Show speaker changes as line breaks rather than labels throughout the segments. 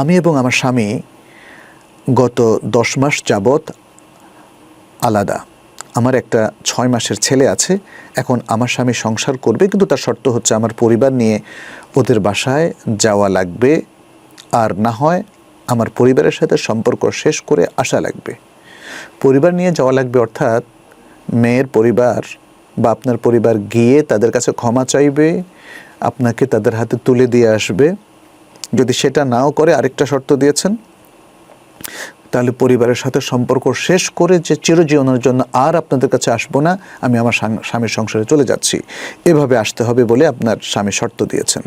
আমি এবং আমার স্বামী গত দশ মাস যাবৎ আলাদা। আমার একটা ছয় মাসের ছেলে আছে, এখন আমার স্বামী সংসার করবে, কিন্তু তার শর্ত হচ্ছে আমার পরিবার নিয়ে ওদের বাসায় যাওয়া লাগবে, আর না হয় আমার পরিবারের সাথে সম্পর্ক শেষ করে আসা লাগবে। পরিবার নিয়ে যাওয়া লাগবে অর্থাৎ মেয়ের পরিবার বা আপনার পরিবার গিয়ে তাদের কাছে ক্ষমা চাইবে, আপনাকে তাদের হাতে তুলে দিয়ে আসবে। যদি সেটা নাও করে আরেকটা শর্ত দিয়েছেন, তাহলে পরিবারের সাথে সম্পর্ক শেষ করে যে চিরজীবনের জন্য আর আপনাদের কাছে আসব না, আমি আমার স্বামীর সংসারে চলে যাচ্ছি। এভাবে আসতে হবে বলে আপনার স্বামী শর্ত দিয়েছেন।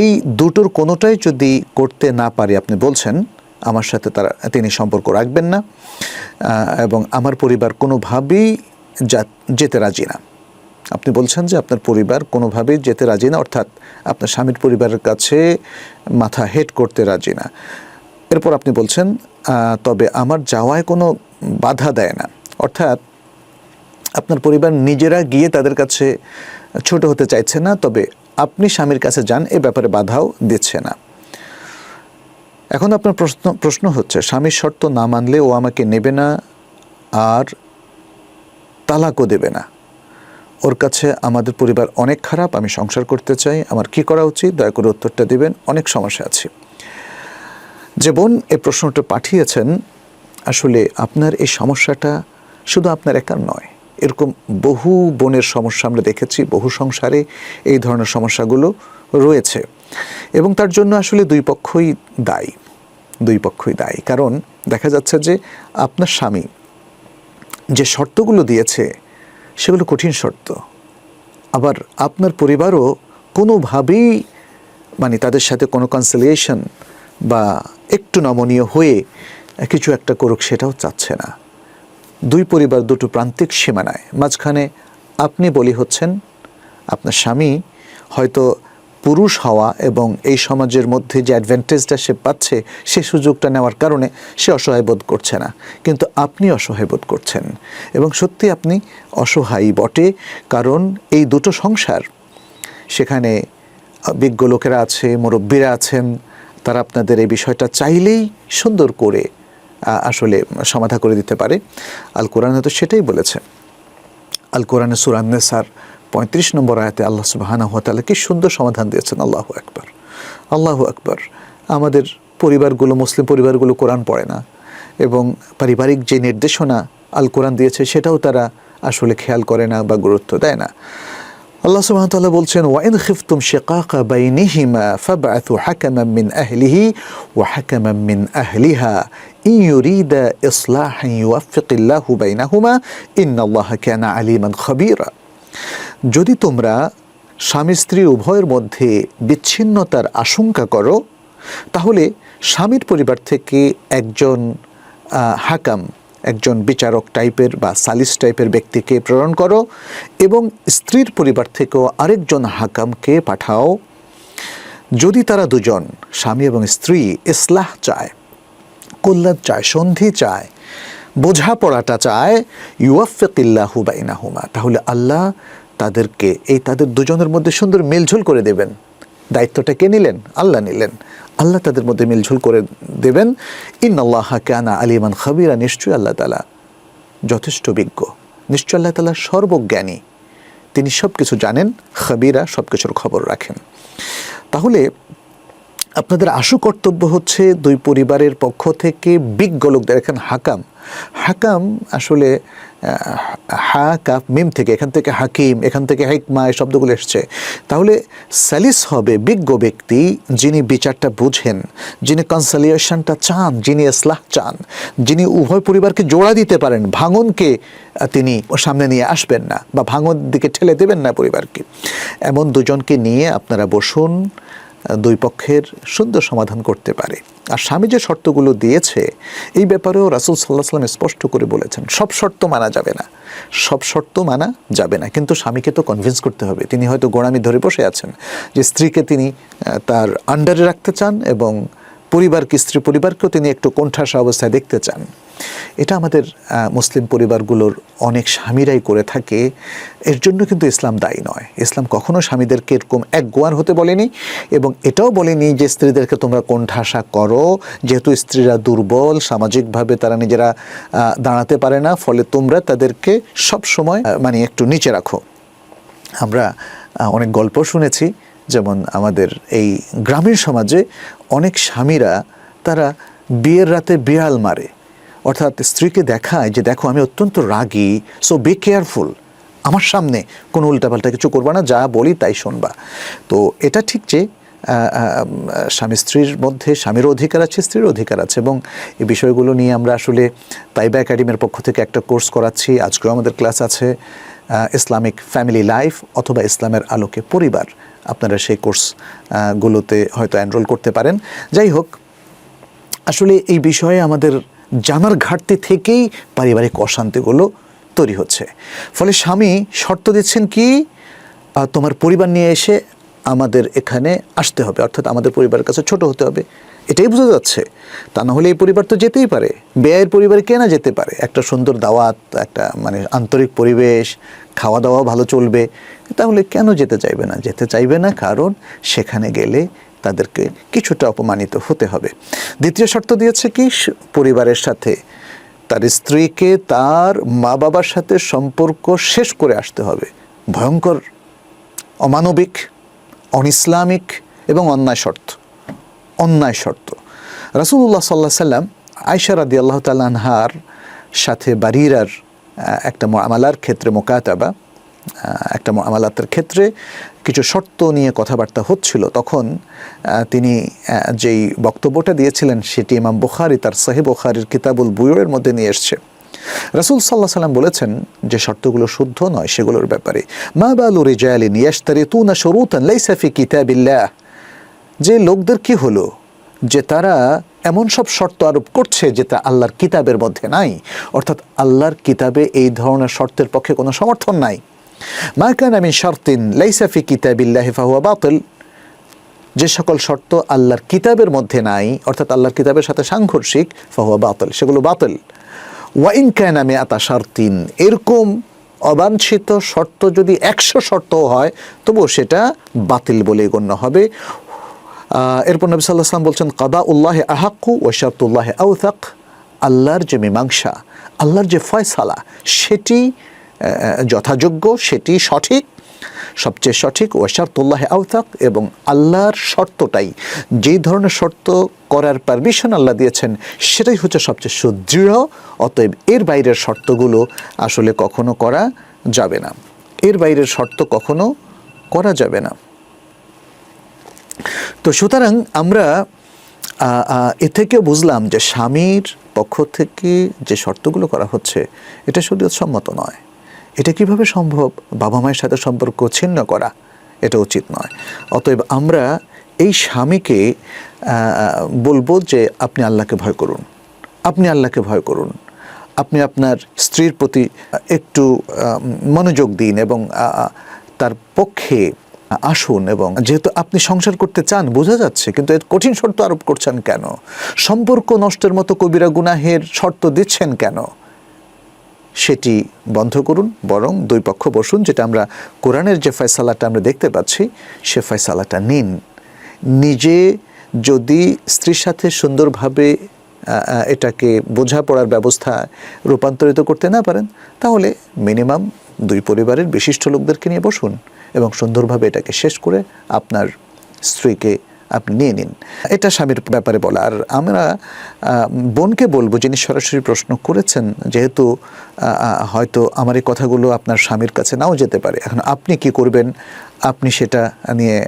এই দুটোর কোনোটাই যদি করতে না পারি আপনি বলছেন, আমার সাথে তারা, তিনি সম্পর্ক রাখবেন না এবং আমার পরিবার কোনোভাবেই যেতে রাজি না। আপনি বলছেন যে আপনার পরিবার কোনোভাবেই যেতে রাজি না, অর্থাৎ আপনার স্বামীর পরিবারের কাছে মাথা হেড করতে রাজি না। এরপর আপনি বলছেন তবে আমার যাওয়ায় কোনো বাধা দেয় না। অর্থাৎ আপনার পরিবার নিজেরা গিয়ে তাদের কাছে ছোট হতে চাইছে না, তবে আপনি স্বামীর কাছে যান, এ ব্যাপারে বাধাও দিচ্ছে না। এখন আপনার প্রশ্ন প্রশ্ন হচ্ছে, স্বামীর শর্ত না মানলে ও আমাকে নেবে না আর তালাকও দেবে না। ওর কাছে আমাদের পরিবার অনেক খারাপ, আমি সংসার করতে চাই, আমার কি করা উচিত? দয়া করে উত্তরটা দিবেন, অনেক সমস্যা আছে। যে বোন এই প্রশ্নটা পাঠিয়েছেন, আসলে আপনার এই সমস্যাটা শুধু আপনার একার নয়, এরকম বহু বোনের সমস্যা আমরা দেখেছি, বহু সংসারে এই ধরনের সমস্যাগুলো রয়েছে। এবং তার জন্য আসলে দুই পক্ষই দায়ী, দুই পক্ষই দায়ী। কারণ দেখা যাচ্ছে যে আপনার স্বামী যে শর্তগুলো দিয়েছে সেগুলো কঠিন শর্ত। আবার আপনার পরিবারও কোনোভাবেই মানে তাদের সাথে কোনো কনসিলিয়েশন বা একটু নমনীয় হয়ে কিছু একটা করুক সেটাও চাচ্ছে না। দুই পরিবার দুটো প্রান্তিক সীমানায়। মাঝখানে আপনি বলি হচ্ছেন, আপনার স্বামী হয়তো পুরুষ হওয়া এবং এই সমাজের মধ্যে যে অ্যাডভান্টেজটা সে পাচ্ছে, সে সুযোগটা নেওয়ার কারণে সে অসহায় বোধ করছে না। কিন্তু আপনি অসহায় বোধ করছেন। এবং সত্যি আপনি অসহায় বটে, কারণ এই দুটো সংসার, সেখানে বিজ্ঞ লোকেরা আছে, মুরব্বীরা আছেন, তারা আপনাদের এই বিষয়টা চাইলেই সুন্দর করে আসলে সমাধা করে দিতে পারে। আল কোরআন তো সেটাই বলেছে। আল কোরআনে সুরান্নেসার পঁয়ত্রিশ নম্বর আয়াতে আল্লাহ সুবাহানা হতালা কি সুন্দর সমাধান দিয়েছেন? আল্লাহ আকবর। আল্লাহ আকবর। আমাদের পরিবারগুলো, মুসলিম পরিবারগুলো কোরআন পড়ে না এবং পারিবারিক যে নির্দেশনা আল কোরআন দিয়েছে, সেটাও তারা আসলে খেয়াল করে না বা গুরুত্ব দেয় না। আল্লাহ সুবহানাহু বলছেন, ওয়াইন খিফতুম শিকাকা বাইনিহিমা ফাবআথু হাকামান মিন আহলিহি ওয়া হাকামান মিন আহলিহা ইন ইউরিদা ইসলাহান ইউওয়াফিকিল্লাহু বাইনাহুমা ইন্নাল্লাহা কানা আলিমান খাবীরা। যদি তোমরা স্বামী স্ত্রী উভয়ের মধ্যে বিচ্ছিন্নতার আশঙ্কা করো, তাহলে স্বামীর পরিবার থেকে একজন হাকাম, একজন বিচারক টাইপের বা সালিস টাইপের ব্যক্তিকে প্রেরণ করো এবং স্ত্রীর পরিবার থেকেও আরেকজন হাকামকে পাঠাও। যদি তারা দুজন, স্বামী এবং স্ত্রী, ইসলাহ চায়, কল্যাণ চায়, সন্ধি চায়, বোঝাপড়াটা চায়, ইউয়াফিকিল্লাহু বাইনাহুমা, তাহলে আল্লাহ তাদেরকে, এই তাদের দুজনের মধ্যে সুন্দর মিলঝুল করে দেবেন। দায়িত্বটা কে নিলেন? আল্লাহ নিলেন। আল্লাহ তাদের মধ্যে মিলঝুল করে দেবেন। ইন আল্লাহ কানা আলিমান খাবিরা, নিশ্চয়ই আল্লাহ তালা যথেষ্ট বিজ্ঞ। নিশ্চয় আল্লাহ তালা সর্বজ্ঞানী। তিনি সব কিছু জানেন, খাবিরা সব কিছুর খবর রাখেন। তাহলে আপনাদের আশু কর্তব্য হচ্ছে দুই পরিবারের পক্ষ থেকে বিজ্ঞ লোকদের এখানে হাকাম। হাকাম আসলে হা কাপ মিম থেকে, এখান থেকে হাকিম, এখান থেকে হেকমা, এই শব্দগুলো এসছে। তাহলে স্যালিস হবে বিজ্ঞ ব্যক্তি যিনি বিচারটা বুঝেন, যিনি কনসালিয়েশনটা চান, যিনি ইসলাহ চান, যিনি উভয় পরিবারকে জোড়া দিতে পারেন, ভাঙনকে তিনি সামনে নিয়ে আসবেন না বা ভাঙন দিকে ঠেলে দেবেন না পরিবারকে। এমন দুজনকে নিয়ে আপনারা বসুন দুই পক্ষের সুন্দর সমাধান করতে পারে। আর স্বামী যে শর্তগুলো দিয়েছে, এই ব্যাপারেও রাসুল সাল্লাহ সাল্লাম স্পষ্ট করে বলেছেন, সব শর্ত মানা যাবে না। সব শর্ত মানা যাবে না। কিন্তু স্বামীকে তো কনভিন্স করতে হবে। তিনি হয়তো গোড়ামি ধরে বসে আছেন যে স্ত্রীকে তিনি তার আন্ডারে রাখতে চান এবং পরিবারকে, স্ত্রী পরিবারকেও তিনি একটু কোণঠাসা অবস্থায় দেখতে চান। এটা আমাদের মুসলিম পরিবারগুলোর অনেক স্বামীরাই করে থাকে। এর জন্য কিন্তু ইসলাম দায়ী নয়। ইসলাম কখনো স্বামীদেরকে এরকম এক গোয়ার হতে বলেনি এবং এটাও বলেনি যে স্ত্রীদেরকে তোমরা কোণঠাসা করো। যেহেতু স্ত্রীরা দুর্বল, সামাজিকভাবে তারা নিজেরা দাঁড়াতে পারে না, ফলে তোমরা তাদেরকে সব সময় মানে একটু নিচে রাখো। আমরা অনেক গল্প শুনেছি, যেমন আমাদের এই গ্রামীণ সমাজে অনেক স্বামীরা তারা বিয়ের রাতে বিড়াল মারে। অর্থাৎ স্ত্রীকে দেখায় যে দেখো, আমি অত্যন্ত রাগী সো বি কেয়ারফুল আমার সামনে কোনো উল্টাপাল্টা কিছু করবা না, যা বলি তাই শুনবা। তো এটা ঠিক যে স্বামী স্ত্রীর মধ্যে স্বামীর অধিকার আছে, স্ত্রীর অধিকার আছে এবং এই বিষয়গুলো নিয়ে আমরা আসলে তাইবা একাডেমির পক্ষ থেকে একটা কোর্স করাচ্ছি। আজকেও আমাদের ক্লাস আছে ইসলামিক ফ্যামিলি লাইফ অথবা ইসলামের আলোকে পরিবার। আপনারা সেই কোর্স গুলোতে হয়তো এনরোল করতে পারেন। যাই হোক, আসলে এই বিষয়ে আমাদের জানার ঘাটতি থেকেই পারিবারিক অশান্তিগুলো তৈরি হচ্ছে। ফলে স্বামী শর্ত দিচ্ছেন কি তোমার পরিবার নিয়ে এসে আমাদের এখানে আসতে হবে, অর্থাৎ আমাদের পরিবারের কাছে ছোট হতে হবে। এটাই বোঝা যাচ্ছে। তা না হলে এই পরিবার তো যেতেই পারে। ব্যয়ের পরিবারে কে না যেতে পারে? একটা সুন্দর দাওয়াত, একটা মানে আন্তরিক পরিবেশ খাওয়া দাওয়া ভালো চলবে। তাহলে কেন যেতে চাইবে না? যেতে চাইবে না কারণ সেখানে গেলে তাদেরকে কিছুটা অপমানিত হতে হবে। দ্বিতীয় শর্ত দিয়েছে কি? পরিবারের সাথে তার স্ত্রীকে তার মা বাবার সাথে সম্পর্ক শেষ করে আসতে হবে। ভয়ঙ্কর, অমানবিক অনইসলামিক এবং অন্যায় শর্ত। অন্যায় শর্ত। রাসুল্লাহ সাল্লাহ সাল্লাম আয়সা রাদি আল্লাহ তাল্লাহার সাথে বারিরার একটা আমালার ক্ষেত্রে মোকাতাবা একটা আমালাতের ক্ষেত্রে কিছু শর্ত নিয়ে কথাবার্তা হচ্ছিল। তখন তিনি যেই বক্তব্যটা দিয়েছিলেন সেটি ইমাম বুখারি তার সাহেব বুখারির কিতাবুল বুয়ুরের মধ্যে নিয়ে এসছে। রাসুল সাল্লাহ সাল্লাম বলেছেন যে শর্তগুলো শুদ্ধ নয় সেগুলোর ব্যাপারে। মা বালু রিজালিন ইয়াশতারি তু না শরুতান লাইসা ফি কিতাবিল্লাহ। যে লোকদের কি হলো? যে তারা এমন সব শর্ত আরোপ করছে যেটা আল্লাহর কিতাবের মধ্যে নাই। অর্থাৎ আল্লাহর কিতাবে এই ধরনের শর্তের পক্ষে কোনো সমর্থন নাই। মা কান আমি শর্তিন লাইসাফি কিতাবিল্লাহ ফাহুয়া বাতিল। যে সকল শর্ত আল্লাহর কিতাবের মধ্যে নাই, অর্থাৎ আল্লাহর কিতাবের সাথে সাংঘর্ষিক, ফাহুয়া বাতিল, সেগুলো বাতিল। ওয়াইন কান আমি আতা শর্তিন, এরকম অবাঞ্ছিত শর্ত যদি একশো শর্ত হয়, তবুও সেটা বাতিল বলে গণ্য হবে। এরপর নবী সাল্লাহ সাল্লাম বলছেন কাদা উল্লাহ আহাক্কু ও শারতুল্লাহ আউথাক আল্লাহর যে মীমাংসা, আল্লাহর যে ফয়সালা, সেটি যথাযোগ্য, সেটি সঠিক, সবচেয়ে সঠিক ও শারতুল্লাহ আউথাক এবং আল্লাহর শর্তটাই। যেই ধরনের শর্ত করার পারমিশন আল্লাহ দিয়েছেন, সেটাই হচ্ছে সবচেয়ে সুদৃঢ়, অতএব এর বাইরের শর্তগুলো আসলে কখনো করা যাবে না। এর বাইরের শর্ত কখনো করা যাবে না। তো সুতরাং আমরা এ থেকে বুঝলাম যে স্বামীর পক্ষ থেকে যে শর্তগুলো করা হচ্ছে, এটা শরীয়ত সম্মত নয়। এটা কীভাবে সম্ভব? বাবা মায়ের সাথে সম্পর্ক ছিন্ন করা, এটা উচিত নয়। অতএব আমরা এই স্বামীকে বলব যে আপনি আল্লাহকে ভয় করুন। আপনি আল্লাহকে ভয় করুন। আপনি আপনার স্ত্রীর প্রতি একটু মনোযোগ দিন এবং তার পক্ষে আসুন এবং যেহেতু আপনি সংসার করতে চান, বোঝা যাচ্ছে, কিন্তু এর কঠিন শর্ত আরোপ করছেন কেন? সম্পর্ক নষ্টের মতো কবিরা গুনাহের শর্ত দিচ্ছেন কেন? সেটি বন্ধ করুন, বরং দুই পক্ষ বসুন, যেটা আমরা কোরআনের যে ফয়সালাটা আমরা দেখতে পাচ্ছি, সে ফয়সালাটা নিন। নিজে যদি স্ত্রীর সাথে সুন্দরভাবে এটাকে বোঝাপড়ার ব্যবস্থা রূপান্তরিত করতে না পারেন, তাহলে মিনিমাম দুই পরিবারের বিশিষ্ট লোকদেরকে নিয়ে বসুন এবং সুন্দরভাবে এটাকে শেষ করে আপনার স্ত্রীকে আপনি নিয়ে নিন। এটা স্বামীর ব্যাপারে বলা। আর আমরা বোনকে বলব, যিনি সরাসরি প্রশ্ন করেছেন, যেহেতু হয়তো আমার এই কথাগুলো আপনার স্বামীর কাছে নাও যেতে পারে। এখন আপনি কি করবেন? আপনি সেটা নিয়ে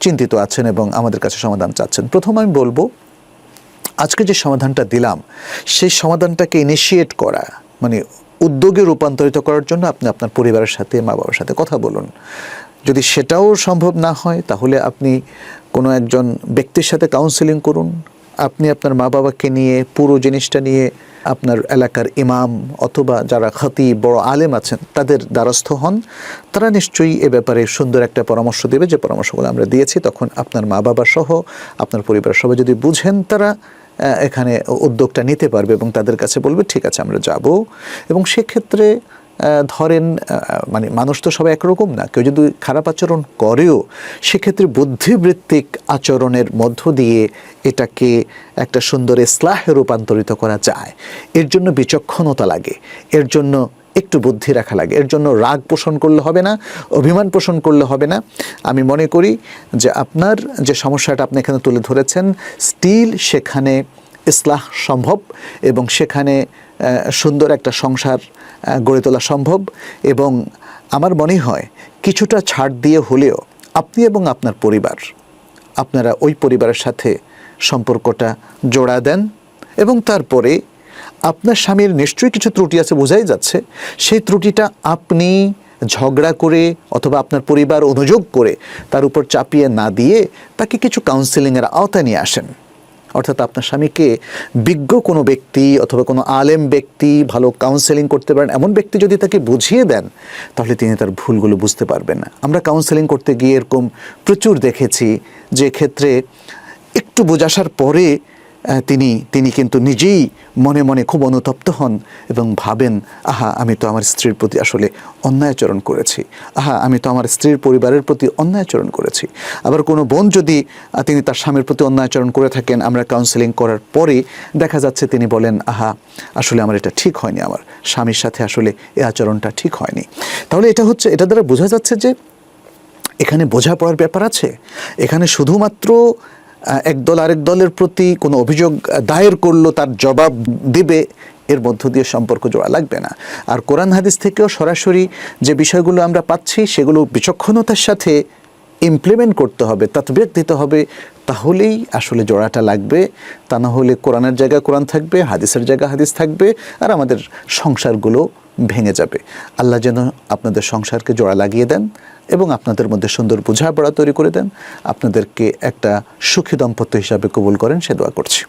চিন্তিত আছেন এবং আমাদের কাছে সমাধান চাচ্ছেন। প্রথম আমি বলব, আজকে যে সমাধানটা দিলাম, সেই সমাধানটাকে ইনিশিয়েট করা মানে উদ্যোগে রূপান্তরিত করার জন্য আপনি আপনার পরিবারের সাথে মা বাবার সাথে কথা বলুন। যদি সেটাও সম্ভব না হয়, তাহলে আপনি কোনো একজন ব্যক্তির সাথে কাউন্সেলিং করুন। আপনি আপনার মা বাবাকে নিয়ে, পুরো জিনিসটা নিয়ে আপনার এলাকার ইমাম অথবা যারা খতি বড় আলেম আছেন, তাদের দ্বারস্থ হন। তারা নিশ্চয়ই এ ব্যাপারে সুন্দর একটা পরামর্শ দেবে। যে পরামর্শগুলো আমরা দিয়েছি, তখন আপনার মা বাবা সহ আপনার পরিবার সবাই যদি বুঝেন, তারা এখানে উদ্যোগটা নিতে পারবে এবং তাদের কাছে বলবে, ঠিক আছে, আমরা যাব। এবং সেক্ষেত্রে ধরেন মানে মানুষ তো সবাই একরকম না। কেউ যদি খারাপ আচরণ করেও, সেক্ষেত্রে বুদ্ধিবৃত্তিক আচরণের মধ্য দিয়ে এটাকে একটা সুন্দর ইসলাহে রূপান্তরিত করা যায়। এর জন্য বিচক্ষণতা লাগে, এর জন্য একটু বুদ্ধি রাখা লাগে, এর জন্য রাগ পোষণ করলে হবে না, অভিমান পোষণ করলে হবে না। আমি মনে করি যে আপনার যে সমস্যাটা আপনি এখানে তুলে ধরেছেন স্টিল সেখানে ইসলাহ সম্ভব এবং সেখানে সুন্দর একটা সংসার গড়ে তোলা সম্ভব এবং আমার মনে হয় কিছুটা ছাড় দিয়ে হলেও আপনি এবং আপনার পরিবার, আপনারা ওই পরিবারের সাথে সম্পর্কটা জোড়া দেন এবং তারপরে আপনার স্বামীর নিশ্চয়ই কিছু ত্রুটি আছে বোঝাই যাচ্ছে, সেই ত্রুটিটা আপনি ঝগড়া করে অথবা আপনার পরিবার অনুযোগ করে তার উপর চাপিয়ে না দিয়ে তাকে কিছু কাউন্সেলিংয়ের আওতায় নিয়ে আসেন। অর্থাৎ আপনার স্বামীকে বিজ্ঞ কোনো ব্যক্তি অথবা কোনো আলেম ব্যক্তি, ভালো কাউন্সেলিং করতে পারেন, এমন ব্যক্তি যদি তাকে বুঝিয়ে দেন, তাহলে তিনি তার ভুলগুলো বুঝতে পারবেন না। আমরা কাউন্সেলিং করতে গিয়ে এরকম প্রচুর দেখেছি যে ক্ষেত্রে একটু বোঝাসার পরে তিনি তিনি কিন্তু নিজেই মনে মনে খুব অনুতপ্ত হন এবং ভাবেন, আহা, আমি তো আমার স্ত্রীর প্রতি আসলে অন্যায়াচরণ করেছি। আহা, আমি তো আমার স্ত্রীর পরিবারের প্রতি অন্যায়াচরণ করেছি। আবার কোনো বোন যদি তিনি তার স্বামীর প্রতি অন্যায়াচরণ করে থাকেন, আমরা কাউন্সেলিং করার পরে দেখা যাচ্ছে তিনি বলেন, আহা, আসলে আমার এটা ঠিক হয়নি, আমার স্বামীর সাথে আসলে এ আচরণটা ঠিক হয়নি। তাহলে এটা হচ্ছে, এটা দ্বারা বোঝা যাচ্ছে যে, এখানে বোঝাপড়ার ব্যাপার আছে। এখানে শুধুমাত্র এক দল আরেক দলের প্রতি কোনো অভিযোগ দায়ের করল, তার জবাব দিবে, এর মধ্য দিয়ে সম্পর্ক জোড়া লাগবে না। আর কোরআন হাদিস থেকেও সরাসরি যে বিষয়গুলো আমরা পাচ্ছি, সেগুলো বিচক্ষণতার সাথে ইমপ্লিমেন্ট করতে হবে তাতবিক দিতে হবে, তাহলেই আসলে জোড়াটা লাগবে। তা না হলে কোরআনের জায়গায় কোরআন থাকবে, হাদিসের জায়গায় হাদিস থাকবে, আর আমাদের সংসারগুলো ভেঙে যাবে। আল্লাহ যেন আপনাদের সংসারকে জোড়া লাগিয়ে দেন। এবং আপনাদের মধ্যে সুন্দর বোঝাপড়া তৈরি করে দেন। আপনাদেরকে একটা সুখী দম্পত্য হিসাবে কবুল করেন, সে দোয়া করছি।